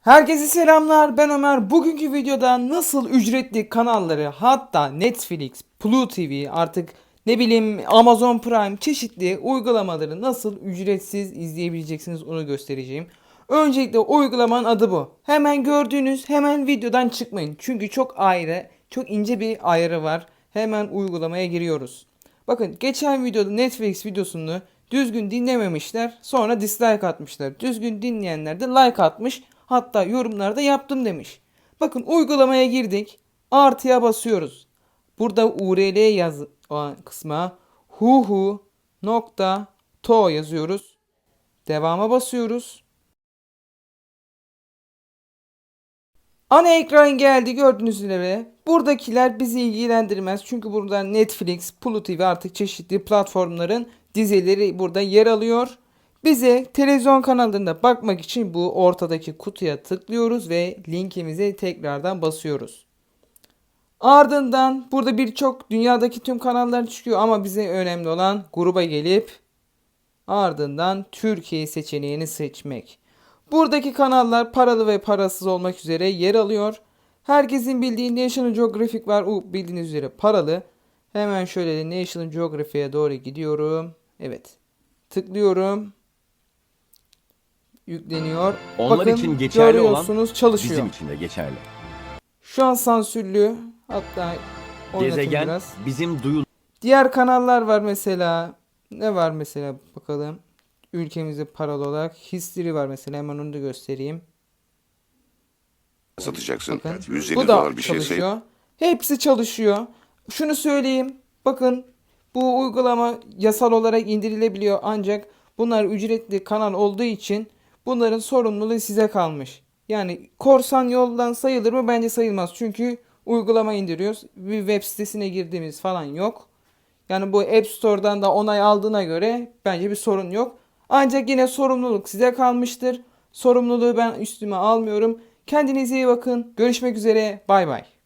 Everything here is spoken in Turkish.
Herkese selamlar ben Ömer. Bugünkü videoda nasıl ücretli kanalları hatta Netflix, Pluto TV artık ne bileyim Amazon Prime çeşitli uygulamaları nasıl ücretsiz izleyebileceksiniz onu göstereceğim. Öncelikle uygulamanın adı bu. Hemen gördüğünüz hemen videodan çıkmayın. Çünkü çok ayrı, çok ince bir ayarı var. Hemen uygulamaya giriyoruz. Bakın geçen videoda Netflix videosunu düzgün dinlememişler. Sonra dislike atmışlar. Düzgün dinleyenler de like atmış. Hatta yorumlarda yaptım demiş. Bakın uygulamaya girdik. Artıya basıyoruz. Burada URL yaz kısma huhu nokta to yazıyoruz. Devama basıyoruz. Ana ekran geldi gördüğünüz üzere. Buradakiler bizi ilgilendirmez. Çünkü burada Netflix, Pluto TV artık çeşitli platformların dizileri burada yer alıyor. Bize televizyon kanallarında bakmak için bu ortadaki kutuya tıklıyoruz ve linkimize tekrardan basıyoruz. Ardından burada birçok dünyadaki tüm kanallar çıkıyor ama bize önemli olan gruba gelip ardından Türkiye seçeneğini seçmek. Buradaki kanallar paralı ve parasız olmak üzere yer alıyor. Herkesin bildiği National Geographic var. O bildiğiniz üzere paralı. Hemen şöyle National Geographic'e doğru gidiyorum. Evet. Tıklıyorum. Yükleniyor. Onlar Bakın, için geçerli olan çalışıyor. bizim için de geçerli. Şu an sansürlü. Hatta Gezegen biraz. bizim duyul Diğer kanallar var mesela. Ne var mesela bakalım. Ülkemizde paralı olarak. History var mesela. Hemen onu da göstereyim. satacaksın. Bakın. 150 Bu da dolar bir şey çalışıyor. Hepsi çalışıyor. Şunu söyleyeyim. Bakın bu uygulama yasal olarak indirilebiliyor ancak bunlar ücretli kanal olduğu için bunların sorumluluğu size kalmış. Yani korsan yoldan sayılır mı? Bence sayılmaz. Çünkü uygulama indiriyoruz. Bir web sitesine girdiğimiz falan yok. Yani bu App Store'dan da onay aldığına göre bence bir sorun yok. Ancak yine sorumluluk size kalmıştır. Sorumluluğu ben üstüme almıyorum. Kendinize iyi bakın. Görüşmek üzere. Bay bay.